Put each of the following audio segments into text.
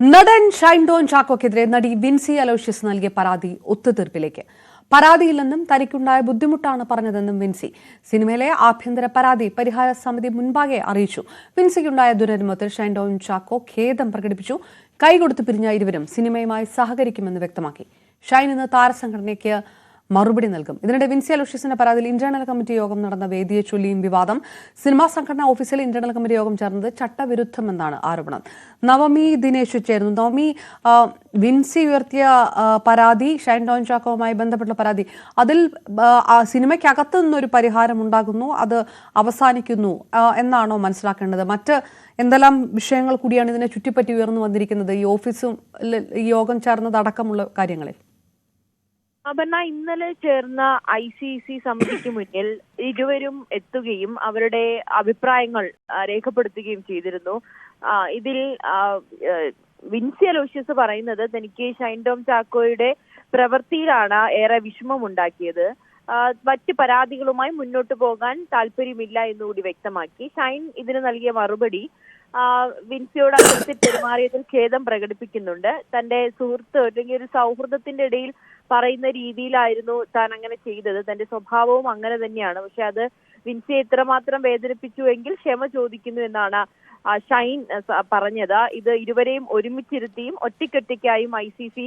നടൻ ഷൈൻ ഡോൺ ചാക്കോക്കെതിരെ നടി വിൻസി അലോഷ്യസ് നൽകിയ പരാതി ഒത്തുതീർപ്പിലേക്ക്. പരാതിയില്ലെന്നും തനിക്കുണ്ടായ ബുദ്ധിമുട്ടാണ് പറഞ്ഞതെന്നും വിൻസി. സിനിമയിലെ ആഭ്യന്തര പരാതി പരിഹാര സമിതി മുൻപാകെ അറിയിച്ചു. വിൻസിക്കുണ്ടായ ദുരനുഭവത്തിൽ ഷൈൻ ഡോൺ ചാക്കോ ഖേദം പ്രകടിപ്പിച്ചു. കൈകൊടുത്ത് പിരിഞ്ഞ ഇരുവരും സിനിമയുമായി സഹകരിക്കുമെന്ന് വ്യക്തമാക്കി. ഷൈൻ ഇന്ന് താരസംഘടനയ്ക്ക് മറുപടി നൽകും. ഇതിനിടെ വിൻസി അലോഷ്യസിന്റെ പരാതിയിൽ ഇന്റേണൽ കമ്മിറ്റി യോഗം നടന്ന വേദിയെ ചൊല്ലിയും വിവാദം. സിനിമാ സംഘടനാ ഓഫീസിൽ ഇന്റേണൽ കമ്മിറ്റി യോഗം ചേർന്നത് ചട്ടവിരുദ്ധമെന്നാണ് ആരോപണം. നവമി ദിനേശ് ചേർന്നു നവമി വിൻസി ഉയർത്തിയ പരാതി ഷൈൻ ഡോൺ ചാക്കോവുമായി ബന്ധപ്പെട്ട പരാതി അതിൽ സിനിമയ്ക്കകത്ത് നിന്നൊരു പരിഹാരം ഉണ്ടാകുന്നു അത് അവസാനിക്കുന്നു എന്നാണോ മനസ്സിലാക്കേണ്ടത്? മറ്റ് എന്തെല്ലാം വിഷയങ്ങൾ കൂടിയാണ് ഇതിനെ ചുറ്റിപ്പറ്റി ഉയർന്നു വന്നിരിക്കുന്നത്? ഈ ഓഫീസും യോഗം ചേർന്നതടക്കമുള്ള കാര്യങ്ങളിൽ അപർണ ഇന്നലെ ചേർന്ന ഐ സി സി സമിതിക്ക് മുന്നിൽ ഇരുവരും എത്തുകയും അവരുടെ അഭിപ്രായങ്ങൾ രേഖപ്പെടുത്തുകയും ചെയ്തിരുന്നു. ഇതിൽ വിൻസി അലോഷ്യസ് പറയുന്നത് തനിക്ക് ഷൈൻ ടോം ചാക്കോയുടെ പ്രവൃത്തിയിലാണ് ഏറെ വിഷമമുണ്ടാക്കിയത്. മറ്റ് പരാതികളുമായി മുന്നോട്ട് പോകാൻ താല്പര്യമില്ല എന്നുകൂടി വ്യക്തമാക്കി. ഷൈൻ ഇതിന് നൽകിയ മറുപടി വിൻസിയോട് അതിർത്തി പെരുമാറിയതിൽ ഖേദം പ്രകടിപ്പിക്കുന്നുണ്ട്. തന്റെ സുഹൃത്ത് അല്ലെങ്കിൽ ഒരു സൗഹൃദത്തിന്റെ ഇടയിൽ പറയുന്ന രീതിയിലായിരുന്നു താൻ അങ്ങനെ ചെയ്തത്. തന്റെ സ്വഭാവവും അങ്ങനെ തന്നെയാണ്. പക്ഷെ അത് വിൻസിയെ ഇത്രമാത്രം വേദനിപ്പിച്ചു എങ്കിൽ ക്ഷമ ചോദിക്കുന്നു എന്നാണ് ഷൈൻ പറഞ്ഞത്. ഇത് ഇരുവരെയും ഒരുമിച്ചിരുത്തിയും ഒറ്റയ്ക്കൊറ്റയ്ക്കായും ഐ സി സി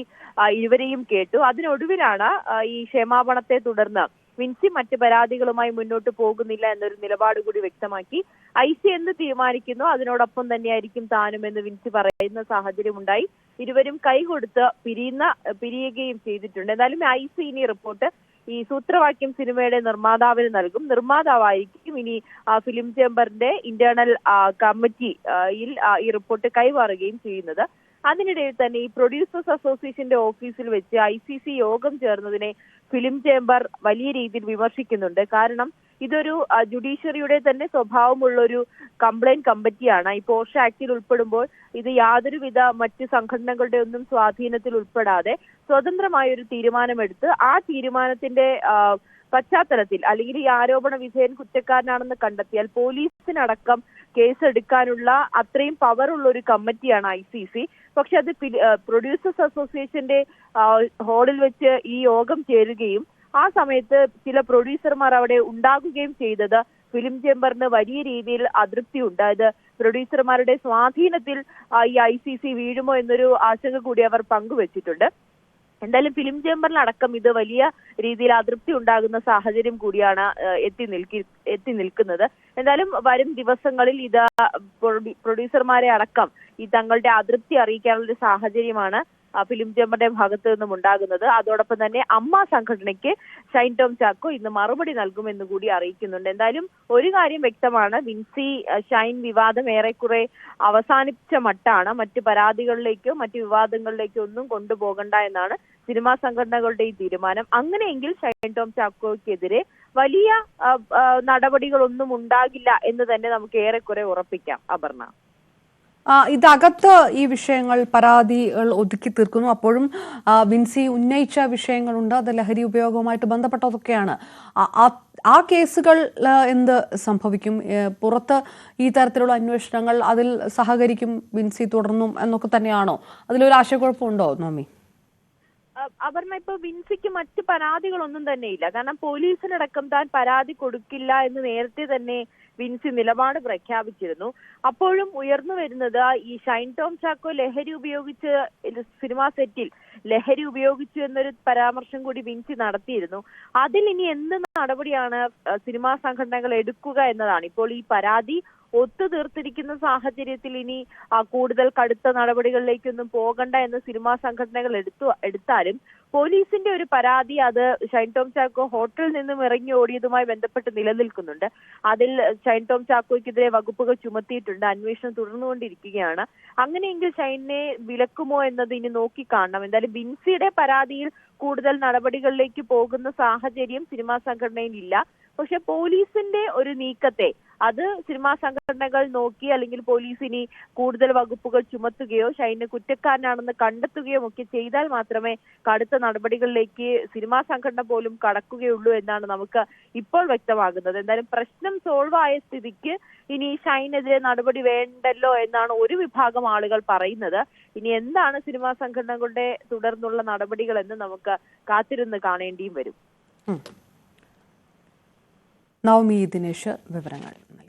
ഇരുവരെയും കേട്ടു. അതിനൊടുവിലാണ് ഈ ക്ഷമാപണത്തെ തുടർന്ന് വിൻസി മറ്റ് പരാതികളുമായി മുന്നോട്ട് പോകുന്നില്ല എന്നൊരു നിലപാട് കൂടി വ്യക്തമാക്കി. ഐ സി എന്ത് തീരുമാനിക്കുന്നു? അതിനോടൊപ്പം തന്നെയായിരിക്കും താനും എന്ന് വിൻസി പറയുന്ന സാഹചര്യമുണ്ടായി ഇരുവരും കൈകൊടുത്ത് പിരിയുന്ന പിരിയുകയും ചെയ്തിട്ടുണ്ട്. എന്നാലും ഐ സി ഇനി റിപ്പോർട്ട് ഈ സൂത്രവാക്യം സിനിമയുടെ നിർമ്മാതാവിന് നൽകും. നിർമ്മാതാവായിരിക്കും ഇനി ഫിലിം ചേംബറിന്റെ ഇന്റേണൽ കമ്മിറ്റിയിൽ ഈ റിപ്പോർട്ട് കൈമാറുകയും ചെയ്യുന്നത്. അതിനിടയിൽ തന്നെ ഈ പ്രൊഡ്യൂസേഴ്സ് അസോസിയേഷന്റെ ഓഫീസിൽ വെച്ച് ഐ സി സി യോഗം ചേർന്നതിനെ ഫിലിം ചേംബർ വലിയ രീതിയിൽ വിമർശിക്കുന്നുണ്ട്. കാരണം ഇതൊരു ജുഡീഷ്യറിയുടെ തന്നെ സ്വഭാവമുള്ള ഒരു കംപ്ലൈന്റ് കമ്മിറ്റിയാണ്. ഈ പോഷ ആക്ടിൽ ഉൾപ്പെടുമ്പോൾ ഇത് യാതൊരുവിധ മറ്റ് സംഘടനകളുടെ ഒന്നും സ്വാധീനത്തിൽ ഉൾപ്പെടാതെ സ്വതന്ത്രമായ ഒരു തീരുമാനമെടുത്ത് ആ തീരുമാനത്തിന്റെ പശ്ചാത്തലത്തിൽ അല്ലെങ്കിൽ ഈ ആരോപണ വിധേയൻ കുറ്റക്കാരനാണെന്ന് കണ്ടെത്തിയാൽ പോലീസിനടക്കം കേസെടുക്കാനുള്ള അത്രയും പവർ ഉള്ള ഒരു കമ്മിറ്റിയാണ് ഐ സി സി. പക്ഷെ അത് പ്രൊഡ്യൂസേഴ്സ് അസോസിയേഷന്റെ ഹാളിൽ വെച്ച് ഈ യോഗം ചേരുകയും ആ സമയത്ത് ചില പ്രൊഡ്യൂസർമാർ അവിടെ ഉണ്ടാകുകയും ചെയ്തത് ഫിലിം ചേംബറിന് വലിയ രീതിയിൽ അതൃപ്തി ഉണ്ട് അതായത് പ്രൊഡ്യൂസർമാരുടെ സ്വാധീനത്തിൽ ഈ ഐ സി സി വീഴുമോ എന്നൊരു ആശങ്ക കൂടി അവർ പങ്കുവച്ചിട്ടുണ്ട്. എന്തായാലും ഫിലിം ചേംബറിലടക്കം ഇത് വലിയ രീതിയിൽ അതൃപ്തി ഉണ്ടാകുന്ന സാഹചര്യം കൂടിയാണ് എത്തി നിൽക്കി എത്തി നിൽക്കുന്നത്. എന്തായാലും വരും ദിവസങ്ങളിൽ ഇത് പ്രൊഡ്യൂസർമാരെ അടക്കം ഈ തങ്ങളുടെ അതൃപ്തി അറിയിക്കാനുള്ള ഒരു സാഹചര്യമാണ് ഫിലിം ചേംബറിന്റെ ഭാഗത്ത് നിന്നും ഉണ്ടാകുന്നത്. അതോടൊപ്പം തന്നെ അമ്മ സംഘടനയ്ക്ക് ഷൈൻ ടോം ചാക്കോ ഇന്ന് മറുപടി നൽകുമെന്ന് കൂടി അറിയിക്കുന്നുണ്ട്. എന്തായാലും ഒരു കാര്യം വ്യക്തമാണ്. വിൻസി ഷൈൻ വിവാദം ഏറെക്കുറെ അവസാനിച്ച മട്ടാണ്. മറ്റ് പരാതികളിലേക്കോ മറ്റ് വിവാദങ്ങളിലേക്കോ ഒന്നും കൊണ്ടുപോകണ്ട എന്നാണ് സിനിമാ സംഘടനകളുടെ ഈ തീരുമാനം. അങ്ങനെയെങ്കിൽ ഷൈൻ ടോം ചാക്കോയ്ക്കെതിരെ വലിയ നടപടികളൊന്നും ഉണ്ടാകില്ല എന്ന് തന്നെ നമുക്ക് ഏറെക്കുറെ ഉറപ്പിക്കാം. അപർണ. ഇതകത്ത് ഈ വിഷയങ്ങൾ പരാതികൾ ഒതുക്കി തീർക്കുന്നു. അപ്പോഴും വിൻസി ഉന്നയിച്ച വിഷയങ്ങളുണ്ട്. അത് ലഹരി ഉപയോഗവുമായിട്ട് ബന്ധപ്പെട്ടതൊക്കെയാണ്. ആ- കേസുകൾ എന്ത് സംഭവിക്കും? പുറത്ത് ഈ തരത്തിലുള്ള അന്വേഷണങ്ങൾ അതിൽ സഹകരിക്കും വിൻസി തുടർന്നും എന്നൊക്കെ തന്നെയാണോ? അതിലൊരു ആശയക്കുഴപ്പമുണ്ടോ നോമി? അ- അപർണ ഇപ്പൊ വിൻസിക്ക് മറ്റ് പരാതികളൊന്നും തന്നെ ഇല്ല. കാരണം പോലീസിനടക്കം താൻ പരാതി കൊടുക്കില്ല എന്ന് നേരത്തെ തന്നെ വിൻസി നിലപാട് പ്രഖ്യാപിച്ചിരുന്നു. അപ്പോഴും ഉയർന്നു വരുന്നത് ഈ ഷൈൻ ടോം ചാക്കോ ലഹരി ഉപയോഗിച്ച് സിനിമാ സെറ്റിൽ ലഹരി ഉപയോഗിച്ചു എന്നൊരു പരാമർശം കൂടി വിൻസി നടത്തിയിരുന്നു. അതിൽ ഇനി എന്ത് നടപടിയാണ് സിനിമാ സംഘടനകൾ എടുക്കുക എന്നതാണ്. ഇപ്പോൾ ഈ പരാതി ഒത്തുതീർത്തിരിക്കുന്ന സാഹചര്യത്തിൽ ഇനി കൂടുതൽ കടുത്ത നടപടികളിലേക്കൊന്നും പോകണ്ട എന്ന് സിനിമാ സംഘടനകൾ എടുത്തു എടുത്താലും പോലീസിന്റെ ഒരു പരാതി അത് ഷൈൻ ടോം ചാക്കോ ഹോട്ടലിൽ നിന്നും ഇറങ്ങി ഓടിയതുമായി ബന്ധപ്പെട്ട് നിലനിൽക്കുന്നുണ്ട്. അതിൽ ഷൈൻ ടോം ചാക്കോയ്ക്കെതിരെ വകുപ്പുകൾ ചുമത്തിയിട്ടുണ്ട്. അന്വേഷണം തുടർന്നുകൊണ്ടിരിക്കുകയാണ്. അങ്ങനെയെങ്കിൽ ഷൈനെ വിലക്കുമോ എന്നത് ഇനി നോക്കി കാണണം എന്തായാലും ബിൻസിയുടെ പരാതിയിൽ കൂടുതൽ നടപടികളിലേക്ക് പോകുന്ന സാഹചര്യം സിനിമാ സംഘടനയിൽ ഇല്ല. പക്ഷെ പോലീസിന്റെ ഒരു നീക്കത്തെ അത് സിനിമാ സംഘടനകൾ നോക്കി അല്ലെങ്കിൽ പോലീസ് ഇനി കൂടുതൽ വകുപ്പുകൾ ചുമത്തുകയോ ഷൈനെ കുറ്റക്കാരനാണെന്ന് കണ്ടെത്തുകയോ ഒക്കെ ചെയ്താൽ മാത്രമേ കടുത്ത നടപടികളിലേക്ക് സിനിമാ സംഘടന പോലും കടക്കുകയുള്ളൂ എന്നാണ് നമുക്ക് ഇപ്പോൾ വ്യക്തമാകുന്നത്. എന്തായാലും പ്രശ്നം സോൾവ് ആയ സ്ഥിതിക്ക് ഇനി ഷൈനെതിരെ നടപടി വേണ്ടല്ലോ എന്നാണ് ഒരു വിഭാഗം ആളുകൾ പറയുന്നത്. ഇനി എന്താണ് സിനിമാ സംഘടനകളുടെ തുടർന്നുള്ള നടപടികൾ എന്ന് നമുക്ക് കാത്തിരുന്ന് കാണേണ്ടിയും വരും. നവമി ദിനേശ് വിവരങ്ങൾ നൽകി.